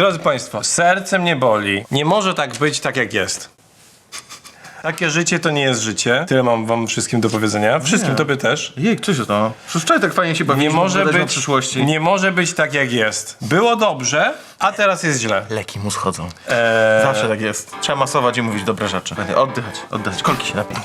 Drodzy Państwo, serce mnie boli. Nie może tak być tak jak jest. Takie życie to nie jest życie. Tyle mam wam wszystkim do powiedzenia. Wszystkim tobie też. Jej, co się to? Przecież wczoraj tak fajnie się Nie bawiliśmy. może o być przyszłości. Nie może być tak jak jest. Było dobrze, a teraz jest źle. Leki mu schodzą. Eee, Zawsze tak jest. Trzeba masować i mówić dobre rzeczy. Oddychać, oddychać. Kolki się napij.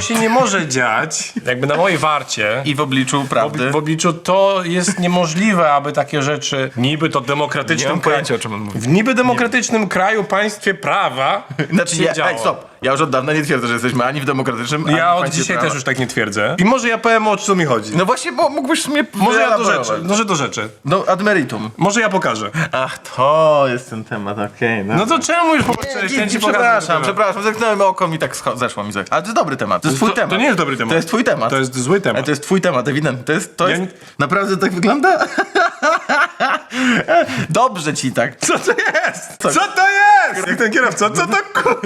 To się nie może dziać. Jakby na mojej warcie. I w obliczu prawdy. W obliczu to jest niemożliwe, aby takie rzeczy niby to Nie demokratycznym mam pojęcia, o czym on mówi. W niby demokratycznym kraju, państwie prawa Znaczy, się ja, działo. ej, stop. Ja już od dawna nie twierdzę, że jesteśmy ani w demokratycznym, ani Ja w od państwie dzisiaj prawa. też już tak nie twierdzę. I może ja powiem o co mi chodzi. No właśnie, bo mógłbyś mnie może ja do wyelaborować. rzeczy, może do rzeczy. No, ad meritum. Może ja pokażę. Ach, to jest ten temat, okej. No to czemu już popatrzyłeś? Nie, ci przepraszam, przepraszam, zerknąłem okiem i tak scho- zeszło mi. Ale to jest dobry temat. To jest twój To- to temat. nie jest dobry temat. To jest twój temat. To jest zły Ale temat. to jest twój temat, ewidentnie. To jest, to Ja jest... nie- Naprawdę tak wygląda? Dobrze ci tak. Co to jest? Co to jest? Jak ten kierowca, co to kur...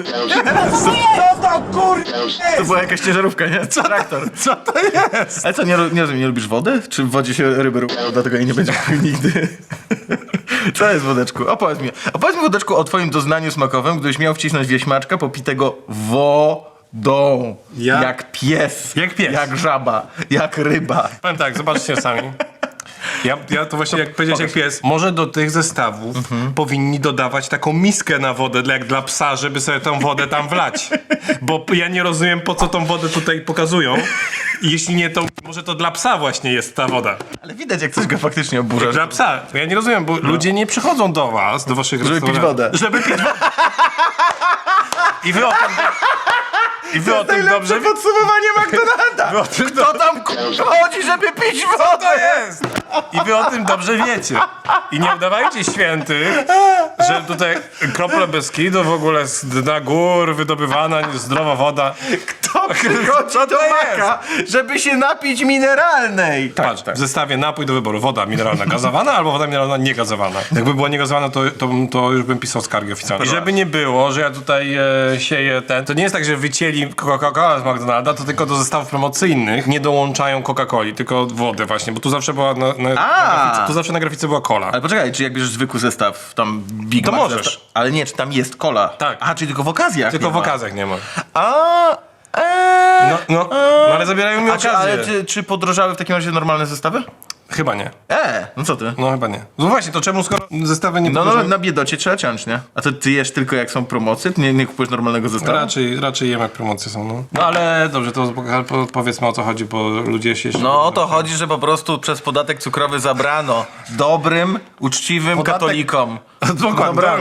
To była jakaś ciężarówka, nie? Traktor. Co to jest? Ale co, nie, nie rozumiem, nie lubisz wody? Czy w wodzie się ryby ruchają, dlatego jej nie będzie pił nigdy? Co jest, Wodeczku? Opowiedz mi. Opowiedz mi, Wodeczku, o twoim doznaniu smakowym, gdybyś miał wcisnąć wieśmaczka popitego wodą. Ja- Jak pies. Jak pies. Jak żaba. Jak ryba. Powiem tak, zobaczcie sami. Ja, ja to właśnie jak powiedziałeś jak pies. Może do tych zestawów powinni dodawać taką miskę na wodę dla, jak dla psa, żeby sobie tą wodę tam wlać. Bo ja nie rozumiem po co tą wodę tutaj pokazują. Jeśli nie, to może to dla psa właśnie jest ta woda. Ale widać, jak coś go faktycznie oburza. Dla psa. Ja nie rozumiem, bo ludzie nie przychodzą do was, do waszych Żeby pić wodę. Żeby pić wodę. I wy o tym... I wy o tym dobrze... podsumowanie McDonalda! Tym Kto tam chodzi, żeby pić wodę? to jest! I wy o tym dobrze wiecie. I nie udawajcie świętych, że tutaj krople Beskidu w ogóle z dna gór wydobywana zdrowa woda. Kto przychodzi Co do to maka, żeby się napić mineralnej? Patrz, w zestawie napój do wyboru. Woda mineralna gazowana albo woda mineralna niegazowana. Jakby była niegazowana, to, to, to już bym pisał skargę oficjalnie. I żeby nie było, że ja tutaj e, sieję ten... To nie jest tak, że wycięli Coca-Cola z McDonalda, to tylko do zestawów promocyjnych nie dołączają Coca-Coli, tylko wodę właśnie, bo tu zawsze była na, na, na grafice, tu zawsze na grafice była cola. Ale poczekaj, czy jak bierzesz zwykły zestaw, tam Big To Mac możesz. Zestaw, ale nie, czy tam jest cola? Tak. A, czyli tylko w okazjach Tylko nie w ma. okazjach nie ma. A, eee, No, no, no ale zabierają mi A czy, okazję. ale czy, czy podrożały w takim razie normalne zestawy? Chyba nie. E, no co ty? No chyba nie. No właśnie, to czemu skoro zestawy nie No, no podróżują? na biedocie trzeba ciąć, nie? A to ty jesz tylko jak są promocje? Ty nie, nie kupujesz normalnego zestawu? Raczej, raczej jem jak promocje są, no. No ale dobrze, to poka- po- powiedzmy o co chodzi, bo ludzie się... No o to chodzi, że po prostu przez podatek cukrowy zabrano dobrym, uczciwym katolikom. Dokładnie. Dobra.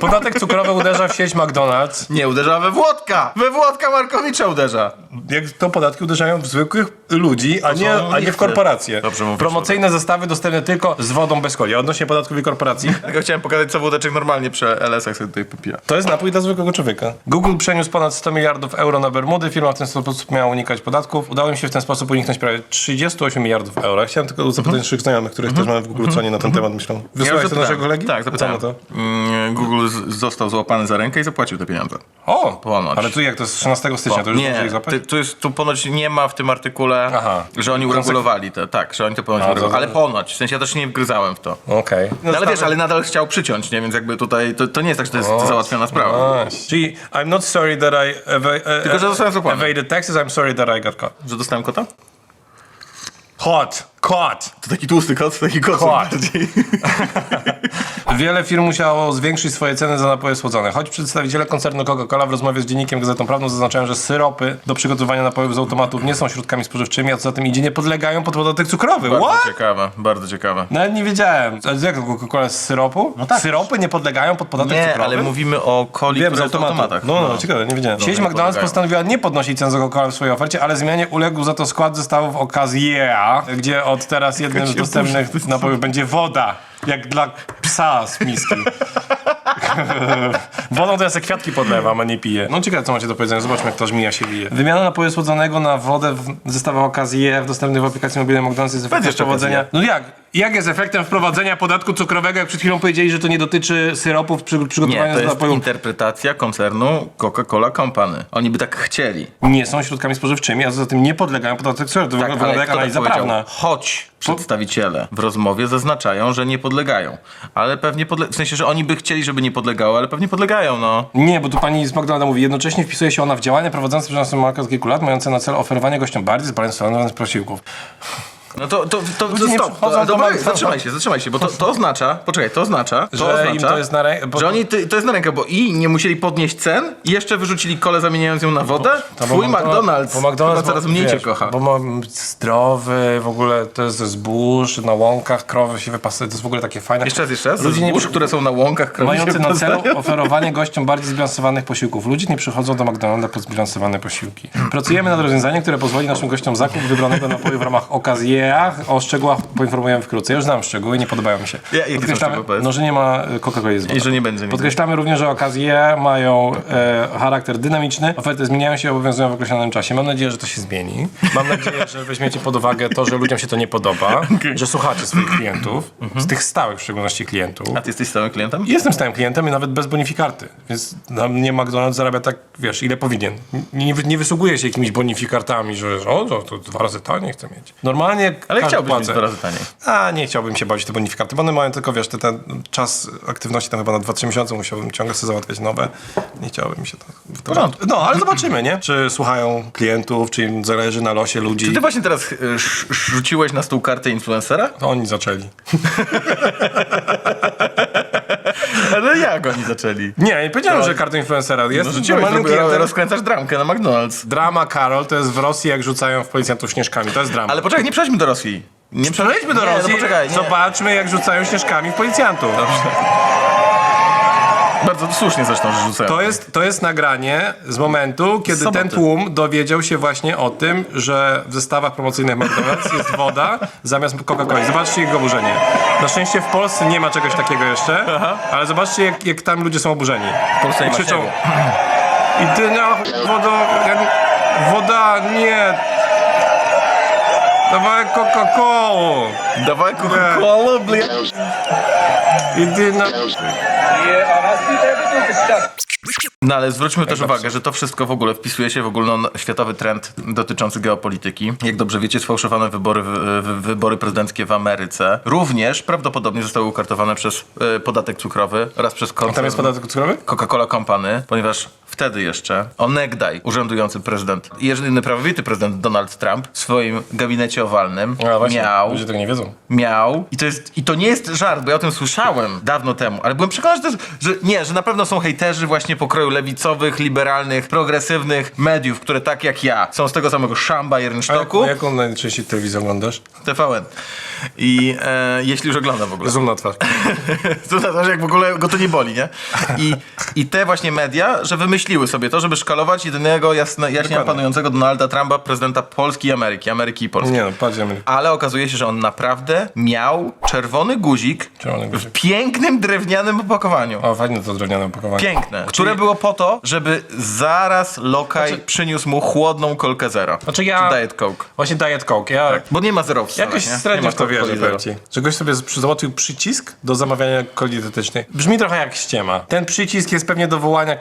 Podatek cukrowy uderza w sieć McDonald's. Nie, uderza we Włodka! We Włodka Markowicza uderza! Jak to podatki uderzają w zwykłych ludzi, a nie, a nie w korporacje. Dobrze mówisz, Promocyjne zestawy dostępne tylko z wodą bez coli. A Odnośnie podatków i korporacji, Tylko chciałem pokazać, co Włodeczek normalnie przy LS-ach sobie tutaj popija. To jest napój dla zwykłego człowieka. Google przeniósł ponad 100 miliardów euro na Bermudy. Firma w ten sposób miała unikać podatków. Udało im się w ten sposób uniknąć prawie 38 miliardów euro. Chciałem tylko zapytać naszych znajomych, których też mamy w Google, co oni na ten temat myślą. Wysłałeś to do naszego kolegi? Tak, zapytałem. Co na to? Mm, Google został złapany za rękę i zapłacił te pieniądze. O! Ponoć. Ale tu jak to jest 13 stycznia, to już nie, zapłacić? ty, tu, jest, tu ponoć nie ma w tym artykule, Aha. że oni uregulowali to. Tak, że oni to ponoć A, uregulowali. Ale ponoć, w sensie ja też nie wgryzałem w to. Okej. No, ale wiesz, ale nadal chciał przyciąć, nie? Więc jakby tutaj, to, to nie jest tak, że to jest załatwiona sprawa. Nice. Czyli I'm not sorry that I e- Tylko, że zostałem złapany. evaded taxes, I'm sorry that I got caught. Że dostałem kota? Hot! Caught! To taki tłusty kot, taki kot Kot. bardziej. Wiele firm musiało zwiększyć swoje ceny za napoje słodzone. Choć przedstawiciele koncernu Coca-Cola w rozmowie z dziennikiem Gazetą Prawną zaznaczają, że syropy do przygotowania napojów z automatów nie są środkami spożywczymi, a co za tym idzie nie podlegają pod podatek cukrowy. Bardzo What? ciekawe, bardzo ciekawe. Nawet nie wiedziałem. A jak to Coca-Cola z syropu? No tak. Syropy nie podlegają pod podatek Nie, cukrowy? ale mówimy o coli, Wiem, z która w automatu. automatach. No, no, ciekawe, nie wiedziałem. Sieć nie McDonald's podlegają. postanowiła nie podnosić cen za Coca-Colę w swojej ofercie, ale zmianie uległ za to skład zestawów okazji Yeah, gdzie od teraz jednym z dostępnych napojów będzie woda. Jak dla psa. z miski. Wodą to ja sobie kwiatki podlewam, a nie piję. No ciekawe, co macie do powiedzenia. Zobaczmy, jak ta żmija się wije. Wymiana napoju słodzonego na wodę w zestawach okazji w dostępnych w aplikacji mobilnej McDonald's jest efektem jeszcze wprowadzenia... No jak? Jak jest efektem wprowadzenia podatku cukrowego, jak przed chwilą powiedzieli, że to nie dotyczy syropów przy przygotowania Nie, to do jest napoju? interpretacja koncernu Coca-Cola Company. Oni by tak chcieli. Nie są środkami spożywczymi, a zatem tym nie podlegają podatku cukrowego. To Tak, wygląda jak kto tak analiza powiedział? prawna. Choć przedstawiciele w rozmowie zaznaczają, że nie podlegają. Ale pewnie podle... w sensie, że oni by chcieli, żeby nie podlegało, ale pewnie podlegają, no. Nie, bo tu pani z McDonalda mówi, jednocześnie wpisuje się ona w działania prowadzące przez markę od kilku lat, mające na celu oferowanie gościom bardziej zbalansowanych posiłków. No to, to, to, to nie stop. przychodzą To, do dobra, zatrzymaj się, zatrzymaj się, bo to, to oznacza, poczekaj, to oznacza, to Że oznacza, im to jest na rękę- bo- że oni, ty, to jest na rękę, bo i nie musieli podnieść cen, i jeszcze wyrzucili kolę zamieniając ją na wodę, No bo twój McDonald's, bo McDonald's chyba coraz mniej cię wiesz, kocha. Bo mam zdrowy, w ogóle to jest ze zbóż, na łąkach, krowy się wypasuje, to jest w ogóle takie fajne. Jeszcze raz, jeszcze raz, Ludzie nie zbóż, które są na łąkach, krowy się Mający na celu oferowanie gościom bardziej zbilansowanych posiłków. Ludzie nie przychodzą do McDonalda po zbilansowane posiłki. Pracujemy nad rozwiązaniem, które pozwoli naszym gościom zakup wybranego napoju w ramach okazjach. O szczegółach poinformujemy wkrótce. Ja już znam szczegóły, nie podobają mi się. Ja- jakie są Podkreślamy, szczegóły, powiedz? no, że nie ma y, Coca-Coli z wodą. I że nie będzie nigdy. Podkreślamy również, że okazje mają e, charakter dynamiczny. Oferty zmieniają się i obowiązują w określonym czasie. Mam nadzieję, że to się zmieni. Mam nadzieję, że weźmiecie pod uwagę to, że ludziom się to nie podoba, że słuchacie swoich klientów, z tych stałych w szczególności klientów. A ty jesteś stałym klientem? Jestem stałym klientem i nawet bez bonifikarty, więc na mnie McDonald's zarabia tak, wiesz, ile powinien. Nie, nie wysługuje się jakimiś bonifikatami, że że, o, to, to dwa razy taniej chcę mieć. Normalnie Ale każdy chciałbyś mieć dwa razy taniej. A, nie chciałbym się bawić te bonifikaty, bo one mają tylko, wiesz, te, ten czas aktywności tam chyba na 2-3 miesiące musiałbym ciągle sobie załatwiać nowe. Nie chciałbym się to... W porządku. No, ale zobaczymy, nie? Czy słuchają klientów, czy im zależy na losie ludzi. Czy ty właśnie teraz y, sz- rzuciłeś na stół kartę influencera? To oni zaczęli. Ale jak oni zaczęli? Nie, nie powiedziałem, że karta influencera jest No rzuciłeś, normalnym klientem. rozkręcasz dramkę na McDonald's. Drama Karol to jest w Rosji, jak rzucają w policjantów śnieżkami. To jest drama. Ale poczekaj, nie przejdźmy do Rosji. Nie Przejdźmy do nie, Rosji, No poczekaj, nie. zobaczmy jak rzucają śnieżkami w policjantów. Bardzo słusznie zresztą, że rzucają. To jest, to jest nagranie z momentu, kiedy soboty. ten tłum dowiedział się właśnie o tym, że w zestawach promocyjnych McDonald's jest woda zamiast Coca-Coli. Zobaczcie ich oburzenie. Na szczęście w Polsce nie ma czegoś takiego jeszcze, ale zobaczcie jak, jak tam ludzie są oburzeni. W Polsce nie ma Krzyczą, i ty na wodo, ja, nie- woda, nie. Dawaj Coca-Colę. Dawaj Coca-Cola, blia. I ty na... No ale zwróćmy też uwagę, że to wszystko w ogóle wpisuje się w ogólnoświatowy trend dotyczący geopolityki. Jak dobrze wiecie, sfałszowane wybory, wy- wy- wybory prezydenckie w Ameryce również prawdopodobnie zostały ukartowane przez e, podatek cukrowy oraz przez koncern Tam jest podatek cukrowy? Coca-Cola Company, ponieważ wtedy jeszcze onegdaj urzędujący prezydent, jedyny prawowity prezydent Donald Trump w swoim gabinecie owalnym A właśnie, miał ludzie tego nie wiedzą. miał. I to, jest, I to nie jest żart, bo ja o tym słyszałem dawno temu, ale byłem przekonany, że, to jest, że nie, że na pewno są hejterzy właśnie pokroju lewicowych, liberalnych, progresywnych mediów, które tak jak ja są z tego samego szamba i rynsztoku. A jaką najczęściej telewizję oglądasz? TVN. I e, jeśli już oglądam w ogóle. Zoom na twarz. To znaczy, że jak w ogóle go to nie boli, nie? I, I te właśnie media, że wymyśliły sobie to, żeby szkalować jedynego jasne, jaśnie Dokładnie. panującego Donalda Trumpa, prezydenta Polski i Ameryki, Ameryki i Polski. Nie no, patrz Ameryka. Ale okazuje się, że on naprawdę miał czerwony guzik Czerwony w guzik. pięknym drewnianym opakowaniu. O, fajne to drewniane opakowanie. Piękne. Które było po to, żeby zaraz lokaj Znaczy- przyniósł mu chłodną kolkę zero. Znaczy ja- Czy Diet Coke. Właśnie Diet Coke. Ja Bo nie ma zero w stronach, jakoś nie? nie średnio ma w to wierzę, powiem ci. Że goś sobie przy- załatwił przycisk do zamawiania coli dietetycznej. Brzmi trochę jak ściema. Ten przycisk jest pewnie do wołania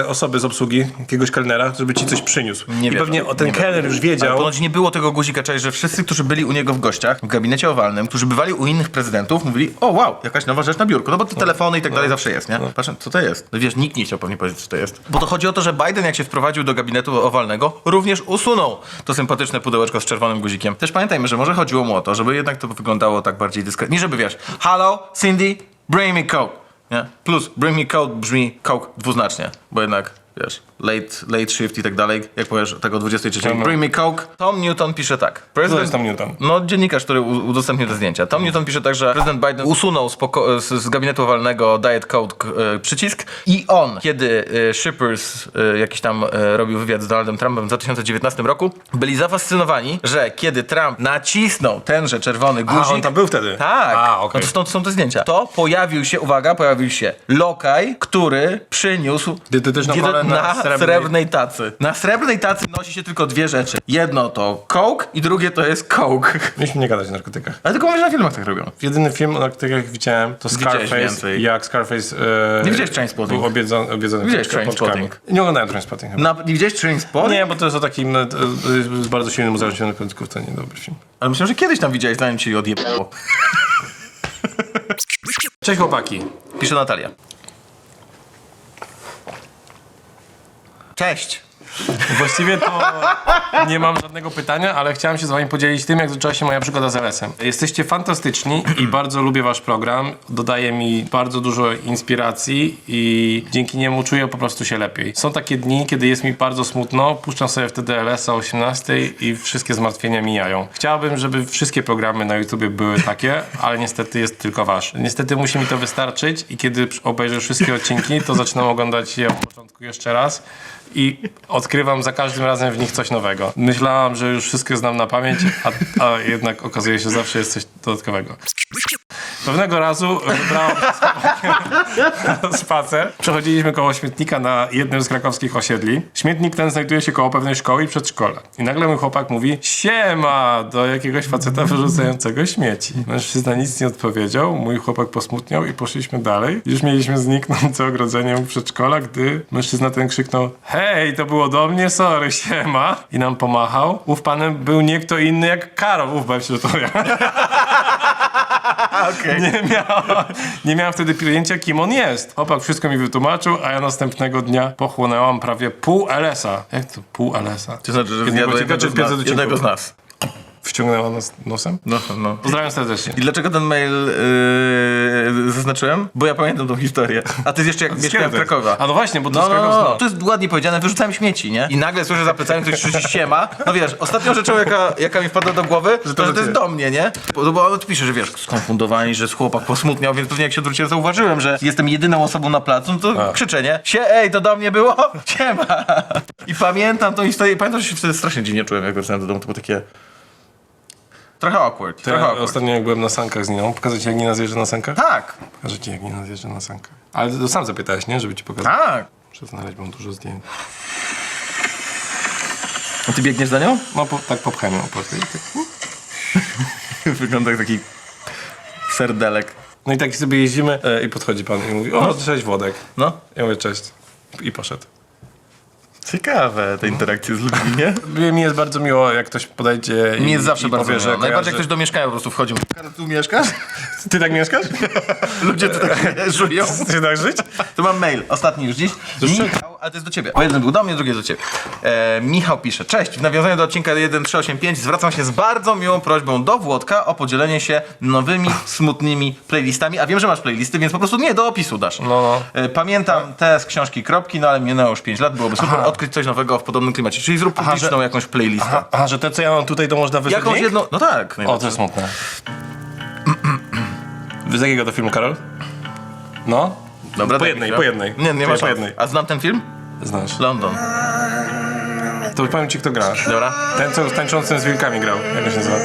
e, osoby z obsługi, jakiegoś kelnera, żeby ci coś przyniósł. Nie I wierzę. pewnie o, ten Nie kelner już Ale wiedział. ponoć nie było tego guzika, czyli że wszyscy, którzy byli u niego w gościach, w gabinecie owalnym, którzy bywali u innych prezydentów, mówili, o wow, jakaś nowa rzecz na biurku. No bo te telefony i tak dalej zawsze jest, nie? Patrzę, co to jest? No wiesz, nikt nie chciał pewnie powiedzieć, co to jest. Bo to chodzi o to, że Biden, jak się wprowadził do gabinetu owalnego, również usunął to sympatyczne pudełeczko z czerwonym guzikiem. Też pamiętajmy, że może chodziło mu o to, żeby jednak to wyglądało tak bardziej dyskretnie. Nie żeby wiesz, hello, Cindy, bring me coke. Nie? Plus, bring me coke brzmi coke dwuznacznie, bo jednak, wiesz, late, late shift i tak dalej, jak powiesz tego 23, No, no. bring me coke. Tom Newton pisze tak. To jest tam Newton. No, dziennikarz, który udostępnił te zdjęcia. Tom Newton pisze tak, że prezydent Biden usunął z, z gabinetu owalnego Diet Coke e, przycisk i on, kiedy e, Shippers e, jakiś tam e, robił wywiad z Donaldem Trumpem w 2019 roku, byli zafascynowani, że kiedy Trump nacisnął tenże czerwony A, guzik... on tam był wtedy? Tak, A, okej. no to stąd są te zdjęcia. To pojawił się, uwaga, pojawił się lokaj, który przyniósł Dietetyczną diete- kolę na srebrnej- srebrnej tacy. Na srebrnej tacy nosi się tylko dwie rzeczy. Jedno to coke i drugie to jest coke. Mieliśmy nie gadać o narkotykach. Ale tylko mówisz, na filmach tak robią. Jedyny film, o którym widziałem, to Widziałeś Scarface. więcej. Jak Scarface e, Nie widziałeś Trainspotting? był obiedzony, obiedzony Widziałeś. Trainspotting? Nie oglądałem Trainspotting chyba. Na, nie widziałeś Trainspotting? Nie, bo to jest o takim e, e, z bardzo silnym uzależnionym polityków, to nie dobry film. Ale myślę, że kiedyś tam widziałeś, zanim ci odjebało. Cześć chłopaki. Pisze Natalia. Cześć. Właściwie to nie mam żadnego pytania, ale chciałem się z wami podzielić tym, jak zaczęła się moja przygoda z LS-em. Jesteście fantastyczni i bardzo lubię wasz program. Dodaje mi bardzo dużo inspiracji i dzięki niemu czuję po prostu się lepiej. Są takie dni, kiedy jest mi bardzo smutno, puszczam sobie wtedy LS-a o 18 i wszystkie zmartwienia mijają. Chciałbym, żeby wszystkie programy na YouTubie były takie, ale niestety jest tylko wasz. Niestety musi mi to wystarczyć i kiedy obejrzę wszystkie odcinki, to zaczynam oglądać je od początku jeszcze raz i odkrywam za każdym razem w nich coś nowego. Myślałam, że już wszystkie znam na pamięć, a, a jednak okazuje się, że zawsze jest coś dodatkowego. Pewnego razu chłopakiem na spacer. Przechodziliśmy koło śmietnika na jednym z krakowskich osiedli. Śmietnik ten znajduje się koło pewnej szkoły i przedszkola. I nagle mój chłopak mówi siema do jakiegoś faceta wyrzucającego śmieci. Mężczyzna nic nie odpowiedział, mój chłopak posmutniał i poszliśmy dalej. Już mieliśmy zniknąć ogrodzeniem przedszkola, gdy mężczyzna ten krzyknął hej, to było do mnie, sorry, siema. I nam pomachał. Ów panem był nie kto inny jak Karol. Uf, bałem się, że to ja. Okej. Nie miałem, nie miałem wtedy pojęcia, kim on jest. Chłopak wszystko mi wytłumaczył, a ja następnego dnia pochłonęłam prawie pół LS-a. Jak to pół LS-a? To znaczy, że Jednego jednego, czy z 500 nas, jednego z nas. Wciągnęła nas nosem? No, no. Pozdrawiam serdecznie. I dlaczego ten mail yy, zaznaczyłem? Bo ja pamiętam tą historię. A ty jeszcze jak mieszkałem w Krakowie. A no właśnie, bo to No, z no, Krakowa. no, to jest ładnie powiedziane, wyrzucałem śmieci, nie? I nagle słyszę za plecami ktoś krzyczy siema. No wiesz, ostatnią rzeczą, jaka, jaka mi wpadła do głowy, że to, że to jest do mnie, nie? Bo, bo on pisze, że wiesz, skonfundowani, że chłopak posmutniał, więc pewnie jak się odwróciłem, zauważyłem, że jestem jedyną osobą na placu, no to krzyczę, nie? Sie, ej, to do mnie było? Siema! I pamiętam tą historię, pamiętam, że się wtedy strasznie dziwnie czułem, jak wracałem do domu, to było takie... Trochę awkward, To trochę ja awkward. ostatnio jak byłem na sankach z Niną, pokazać ci jak Nina zjeżdża na sankach? Tak, Pokażę ci jak Nina zjeżdża na sankach. Ale to sam zapytałeś, nie? Żeby ci pokazać. tak. Muszę znaleźć, mam dużo zdjęć. A ty biegniesz za nią? No po, tak popchałem ją po tej- tak. Wygląda jak taki serdelek. No i tak sobie jeździmy e, i podchodzi pan i mówi, o, cześć Włodek. No. Ja mówię, cześć. I poszedł. Ciekawe te interakcje z ludźmi, nie? Mi jest bardzo miło, jak ktoś podejdzie i, Mi jest zawsze i bardzo powie, miło. że Najbardziej jak ktoś do mieszkania po prostu wchodzi. Karol, tu mieszkasz? Ty tak mieszkasz? Ludzie tu tak żyją. Chcesz tak żyć? Tu mam mail, ostatni już dziś. Michał, ale to jest do ciebie. Bo jeden był do mnie, drugi jest do ciebie. E, Michał pisze, cześć, w nawiązaniu do odcinka 1385 zwracam się z bardzo miłą prośbą do Włodka o podzielenie się nowymi, smutnymi playlistami. A wiem, że masz playlisty, więc po prostu nie, do opisu dasz. No, no. E, pamiętam te z książki Kropki, no ale minęło już 5 lat, byłoby super odkryć coś nowego w podobnym klimacie. Czyli zrób publiczną że- jakąś playlistę. A, że te, co ja mam tutaj, to można wysłać Jakąś jedną, no tak. O, to jest smutne. Z jakiego to filmu, Karol? No? Dobra, po jednej, po jednej. Nie, nie po, ma po jednej. A znam ten film? Znasz. London. To powiem ci, kto gra. Dobra. Ten, co tańczącym z wilkami grał. Jak się nazywa?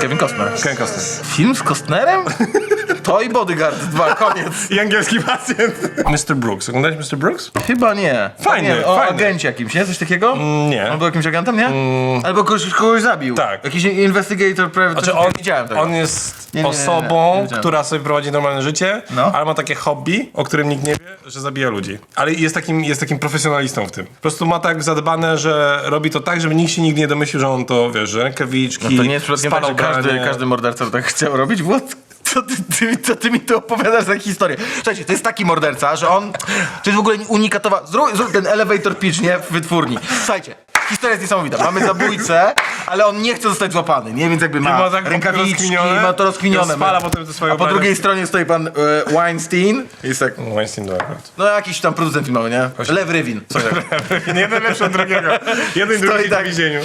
Kevin Costner. Ken Costner. Film z Costnerem? To i Bodyguard 2, koniec. I angielski pacjent. Mr. Brooks. Oglądałeś Mr. Brooks? Chyba nie. Fajny, nie, O fajny. agencie jakimś, nie? Coś takiego? nie. On był jakimś agentem, nie? Albo kogoś, kogoś zabił. Tak. Jakiś investigator, private... Znaczy on, widziałem tego. on jest Nie, nie, nie, nie, osobą, nie widziałem. która sobie prowadzi normalne życie, No. ale ma takie hobby, o którym nikt nie wie, że zabija ludzi. Ale jest takim, jest takim profesjonalistą w tym. Po prostu ma tak zadbane, że robi to tak, żeby nikt się nigdy nie domyślił, że on to, wiesz, że rękawiczki, No to nie jest przypadkiem tak, spalał że każdy, branie. każdy morderca tak chciał robić? What? Co ty, ty, co ty mi tu opowiadasz za historię? Słuchajcie, to jest taki morderca, że on... To jest w ogóle unikatowa... Zrób, zrób ten elevator pitch, nie? W wytwórni. Słuchajcie, historia jest niesamowita. Mamy zabójcę, ale on nie chce zostać złapany, nie? Więc jakby ma, ma tak rękawiczki, rozkminione, ma to rozkminione. i ma. potem te swoje A po drugiej stronie stoi pan e, Weinstein. Jest tak, Weinstein do akurat. no jakiś tam producent filmowy, nie? Lew Rywin. Co tak? Jeden lepszy od drugiego. Jeden Stoi drugi tak. tak w więzieniu.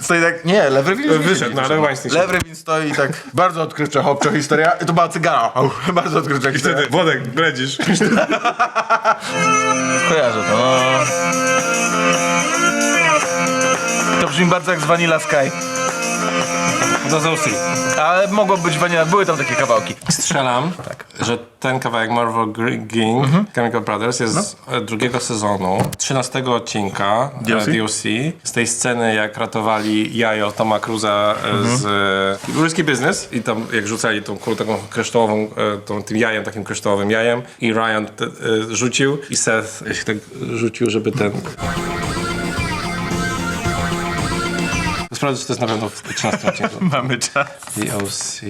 Stoi tak, nie, Lew Rywin już Wyszedł, no ale Weinstein. Lew Rywin stoi tak, bardzo odkrywcza, chłopcza historia. To była cygara, bardzo odkrywcza historia. Wtedy, Wodek, bredzisz. Kojarzę to, no. To brzmi bardzo jak z Vanilla Sky. Do Zousy. Ale mogło być Vanilla, były tam takie kawałki. Strzelam, że ten kawałek Marvel Gr- Ging, Chemical Brothers, jest z e, drugiego sezonu, 13 odcinka e, DLC? DLC, z tej sceny, jak ratowali jajo Toma Cruza e, z e, Risky Business i tam jak rzucali tą kulę taką kryształową, e, tą, tym jajem, takim kryształowym jajem i Ryan te, e, rzucił i Seth się tak rzucił, żeby ten... Sprawdzę, czy to jest na pewno w 13 odcinku. Mamy czas. DLC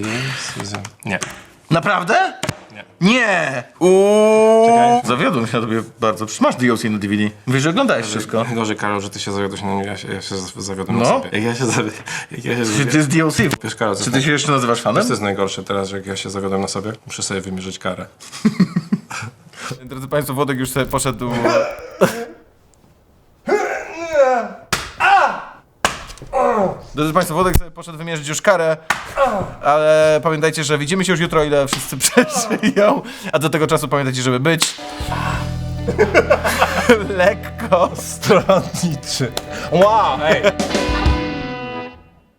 season... Nie. Naprawdę? Nie. Nie! Uuu. Zawiodłem się na tobie bardzo. Przecież masz DLC na DVD. Wiesz, że oglądałeś wszystko. Gorzej, Karol, że ty się zawiodłeś na mnie, ja się, ja się zawiodłem No. na sobie. Jak ja się zawiodłem... Ja się Czy zawiodłem... to jest DLC? Wiesz, Karol, co Czy ty się jeszcze nazywasz fanem? to jest najgorsze teraz, że jak ja się zawiodłem na sobie, muszę sobie wymierzyć karę. Drodzy Państwo, Wodek już sobie poszedł... Drodzy Państwo, Wodek sobie poszedł wymierzyć już karę, ale pamiętajcie, że widzimy się już jutro, ile wszyscy przeżyją, a do tego czasu pamiętajcie, żeby być lekko stronniczy. Wow!